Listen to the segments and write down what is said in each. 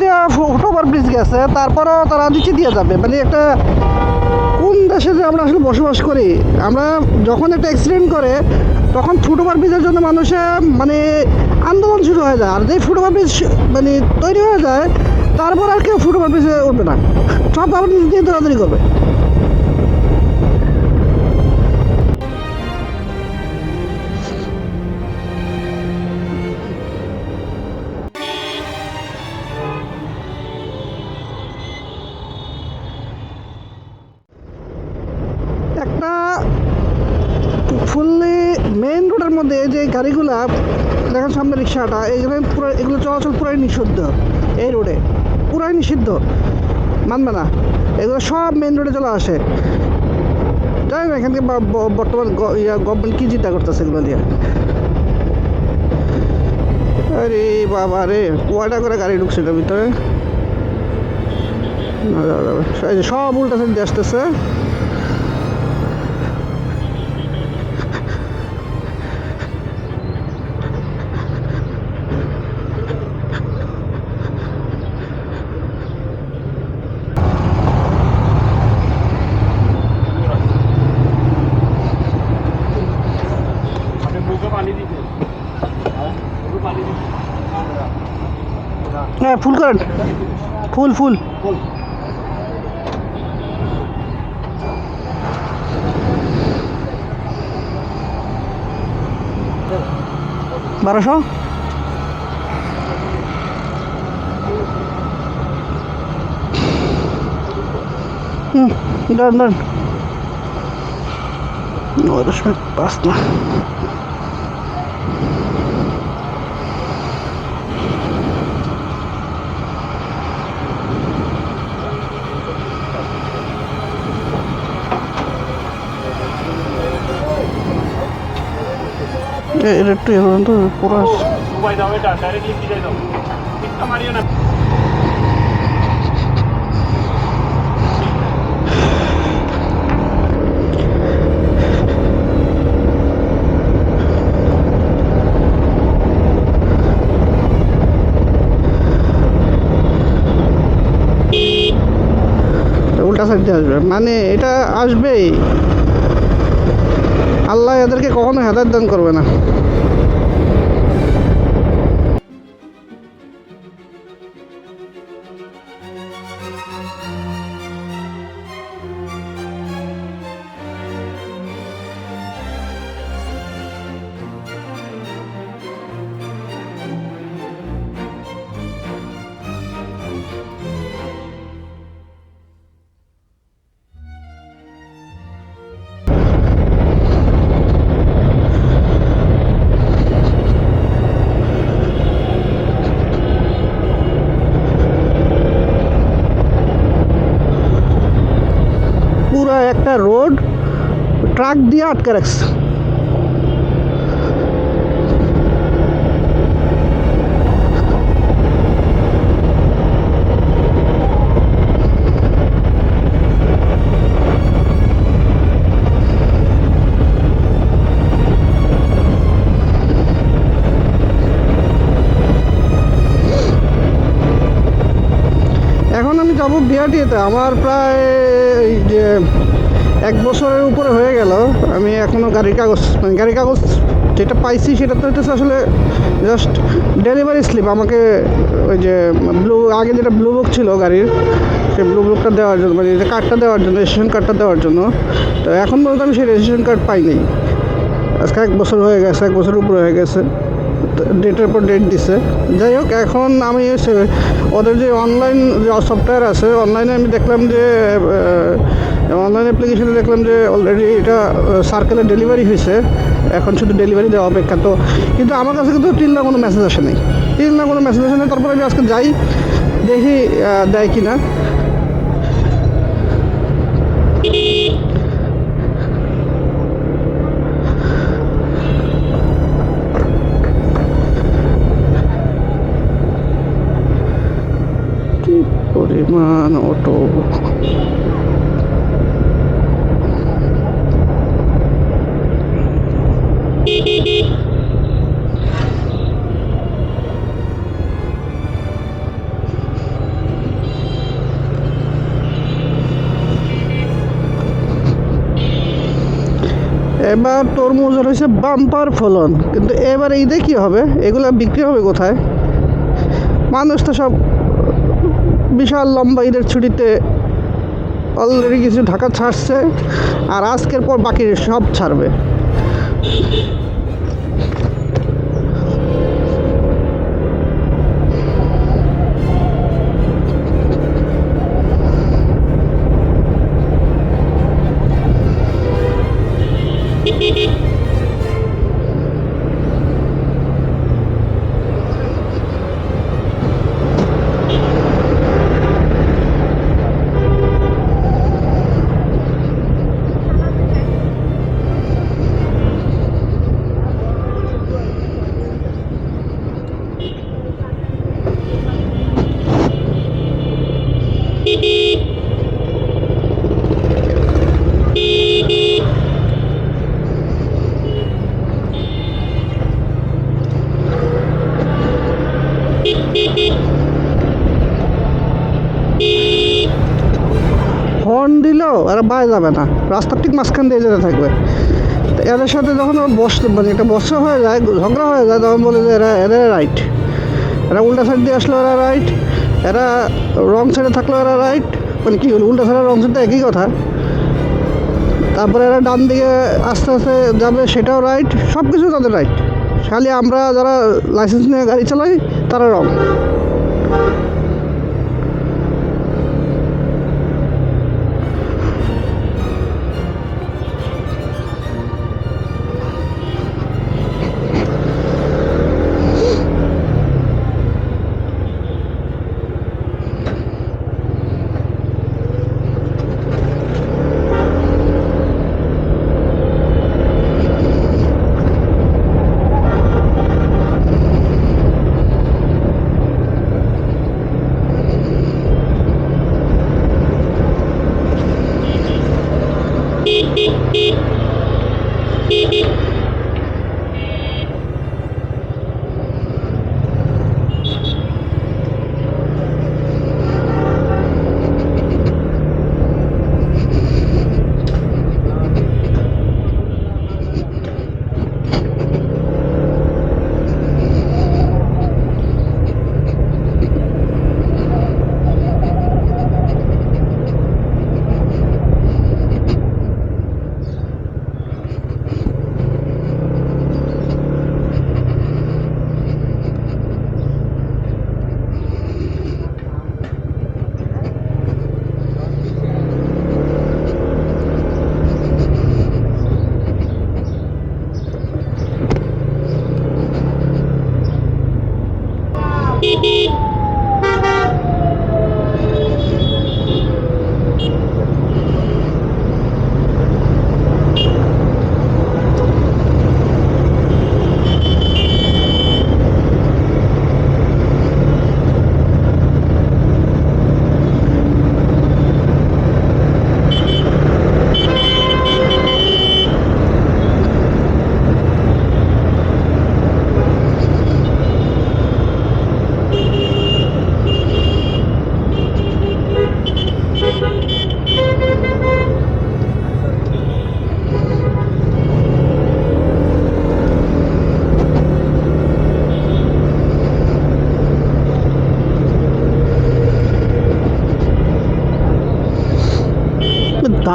দিয়ে foot over bridge গেছে, তারপরও তারা নিচে দিয়ে যাবে। মানে একটা, কোন দেশে যে আমরা আসলে বসবাস করি, আমরা যখন একটা অ্যাক্সিডেন্ট করে, তখন ফুটওভার ব্রিজের জন্য মানুষে মানে আন্দোলন শুরু হয়ে যায়। আর যে ফুটওভার ব্রিজ মানে তৈরি হয়ে যায়, তারপর আর কেউ ফুটওভার ব্রিজে উঠবে না। সব আবার নিজে দিয়ে দৌড়াদৌড়ি করবে। গাড়িগুলা, দেখেন সামনে রিক্সাটা, এগুলো পুরো এগুলো চলাচল পুরাই নিষিদ্ধ এই রোডে। পুরাই নিষিদ্ধ। মানবে না। এগুলো সব মেন রোডে চলে আসে। জানি না এখানকে বা- ব- বর্তমান গভর্নমেন্ট কী চিন্তা করতেছে এগুলো দিয়ে আরে বাবা রে, কয়টা করে গাড়ি ঢুকছে এটার ভিতরে? সব উল্টা আসতেছে। হ্যাঁ ফুল করেন ফুল ফুল বারোশো হুম ডান ডান নয় দশমিক পাঁচ না দাও টিকটা মারিও না উল্টা সাইড দিয়ে আসবে। মানে এটা আসবেই। আল্লাহ এদেরকে কখনো হেদায়ত দান করবে না। ট্রাক দিয়ে আটকে রাখছে। আমার প্রায় এক বছরের উপরে এখনও গাড়ির কাগজ মানে গাড়ির কাগজ যেটা পাইছি সেটা তো হচ্ছে আসলে জাস্ট ডেলিভারি স্লিপ আমাকে ওই যে ব্লু আগে যেটা ব্লু বুক ছিল গাড়ির, সেই ব্লু বুকটা দেওয়ার জন্য মানে যে কার্ডটা দেওয়ার জন্য রেজিস্ট্রেশন কার্ডটা দেওয়ার জন্য, তো এখন পর্যন্ত আমি সেই রেজিস্ট্রেশন কার্ড পাইনি আজকে এক বছর হয়ে গেছে, এক বছর উপরে হয়ে গেছে, ডেটের পর ডেট দিছে। যাই হোক, এখন আমি ওদের যে অনলাইন যে সফটওয়্যার আছে অনলাইনে আমি দেখলাম যে অনলাইন অ্যাপ্লিকেশনে দেখলাম যে অলরেডি এটা সার্কেলের ডেলিভারি হয়েছে। এখন শুধু ডেলিভারি দেওয়া অপেক্ষা। তো কিন্তু আমার কাছে কিন্তু তিন না কোনো মেসেজ আসে নাই। তিন না কোনো মেসেজ আসে নাই, তারপরে আমি আজকে যাই, দেখি দেয় কি না এবার তরমুজ রয়েছে বাম্পার ফলন। কিন্তু এবার ঈদে কী হবে? এগুলো বিক্রি হবে কোথায়? মানুষ তো সব বিশাল লম্বা ঈদের ছুটিতে অলরেডি কিছু ঢাকা ছাড়ছে, আর আজকের পর বাকি সব ছাড়বে। বাইরে যাবে না। রাস্তার ঠিক মাঝখান দিয়ে যেতে থাকবে। তো এদের সাথে যখন বস মানে একটা বসা হয়ে যায়, ঝগড়া হয়ে যায়, তখন বলে যে এরা এরা রাইট এরা উল্টা সাইড দিয়ে আসলো এরা রাইট এরা রং সাইডে থাকল এরা রাইট মানে কী হলো? উল্টা সাইডে রং সাইডে একই কথা। তারপরে এরা ডান দিকে আস্তে আস্তে যাবে, সেটাও রাইট সব কিছু তাদের রাইট খালি আমরা যারা লাইসেন্স নিয়ে গাড়ি চালাই, তারা রং ピッ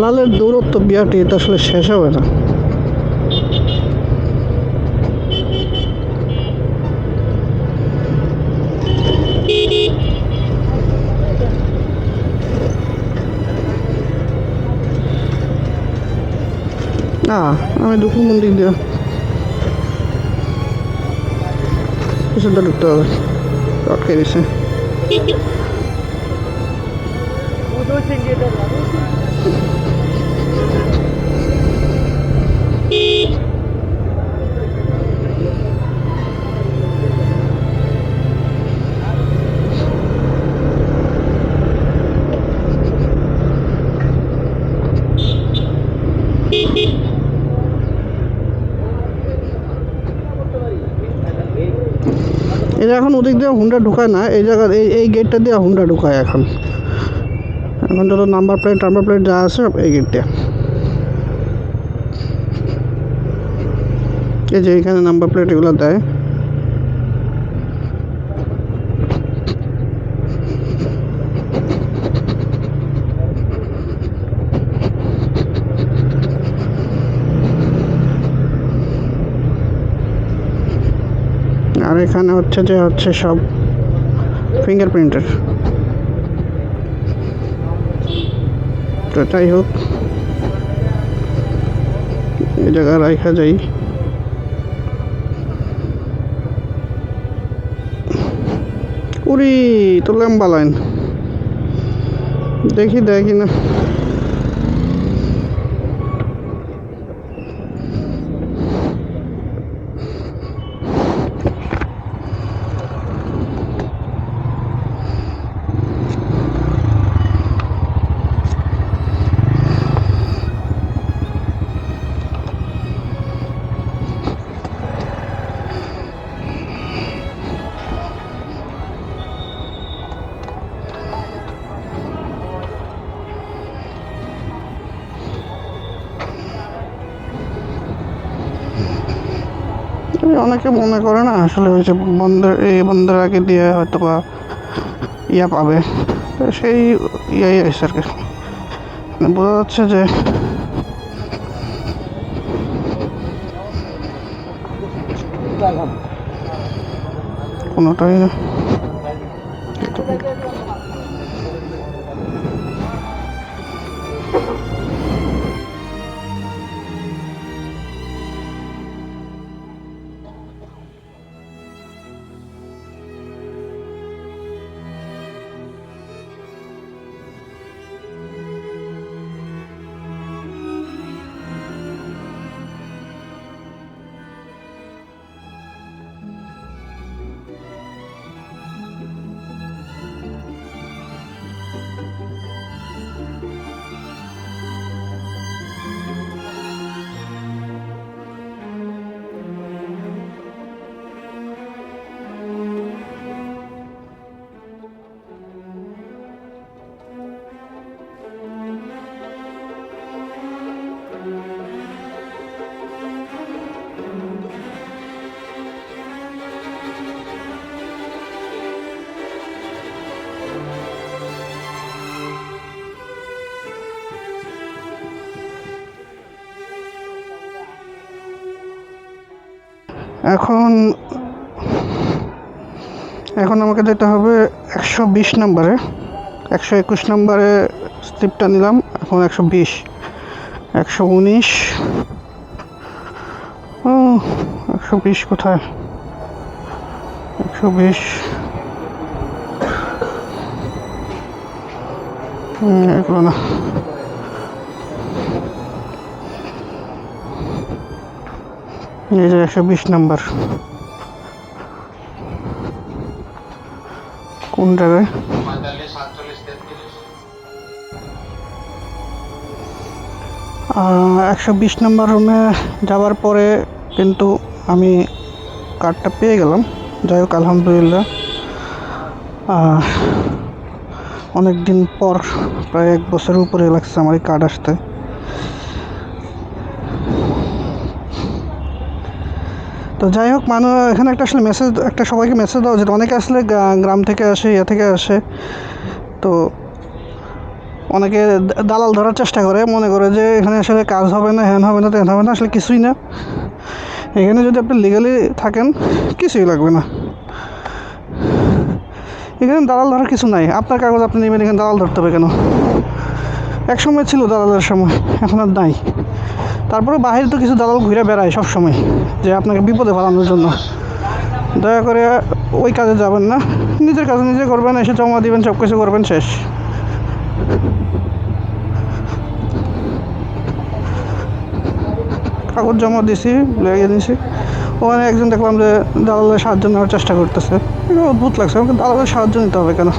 দালালের দৌরত্ব বিয়াটি এটা আসলে শেষ হবে না। না, আমি দুপুর মন্দির দিয়ে পিছনটা ঢুকতে হবে। আটকে দিছে এটা এখন ওদিক দিয়ে হুন্ডা ঢুকায় না, এই জায়গা এই এই গেটটা দিয়ে হুন্ডা ঢুকায় এখন। এখন যত নাম্বার প্লেট টাম্বার প্লেট যা আছে এই গেট দিয়ে এই যে এখানে নাম্বার প্লেট এগুলো দেয়। আর এখানে হচ্ছে যে হচ্ছে সব ফিঙ্গারপ্রিন্টের তো যাই হোক এই জায়গা রাখা যাই। উরি তো লম্বা লাইন দেখি দেখি না। অনেকে মনে করে না, আসলে হয়েছে যে বন্ধের, এই বন্ধের আগে দিয়ে হয়তো বা ইয়া পাবে। তো সেই ইয়াই আছে আর কি। মানে বোঝা যাচ্ছে যে কোনোটাই এখন এখন আমাকে যেতে হবে একশো বিশ নম্বরে। একশো একুশ নম্বরে স্লিপটা নিলাম, এখন একশো বিশ। একশো উনিশ। ও, একশো বিশ কোথায়? একশো বিশ। এগুলো না। একশো বিশ নাম্বার। কোন জায়গায়? একশো বিশ নম্বর রুমে যাওয়ার পরে কিন্তু আমি কার্ডটা পেয়ে গেলাম। যাই হোক, আলহামদুলিল্লাহ। অনেক দিন পর, প্রায় এক বছরের উপরে লাগছে আমার এই কার্ড আসতে। তো যাই হোক মানুষ এখানে একটা আসলে মেসেজ একটা সবাইকে মেসেজ দেওয়া উচিত। অনেকে আসলে গ্রা- গ্রাম থেকে আসে, ইয়া থেকে আসে। তো অনেকে দালাল ধরার চেষ্টা করে, মনে করে যে এখানে আসলে কাজ হবে না হ্যান হবে না, তেন হবে না, আসলে কিছুই না। এখানে যদি আপনি লিগালি থাকেন, কিছুই লাগবে না। এখানে দালাল ধরার কিছু নাই। আপনার কাগজ আপনি নেবেন, এখানে দালাল ধরতে হবে কেন? এক সময় ছিল দালালের সময়, এখন আর নাই। তারপরে বাহিরে তো কিছু দালাল ঘুরে বেড়ায় সব সময় যে আপনাকে বিপদে ফেলানোর জন্য। দয়া করে ওই কাজে যাবেন না। নিজের কাজ নিজে করবেন, এসে জমা দিবেন সব কিছু করবেন, শেষ। কাগজ জমা দিছি, লেগে দিছি ওখানে একজন দেখলাম যে দালালের সাহায্য নেওয়ার চেষ্টা করতেছে। অদ্ভুত লাগছে, আমাকে দালালের সাহায্য নিতে হবে কেন?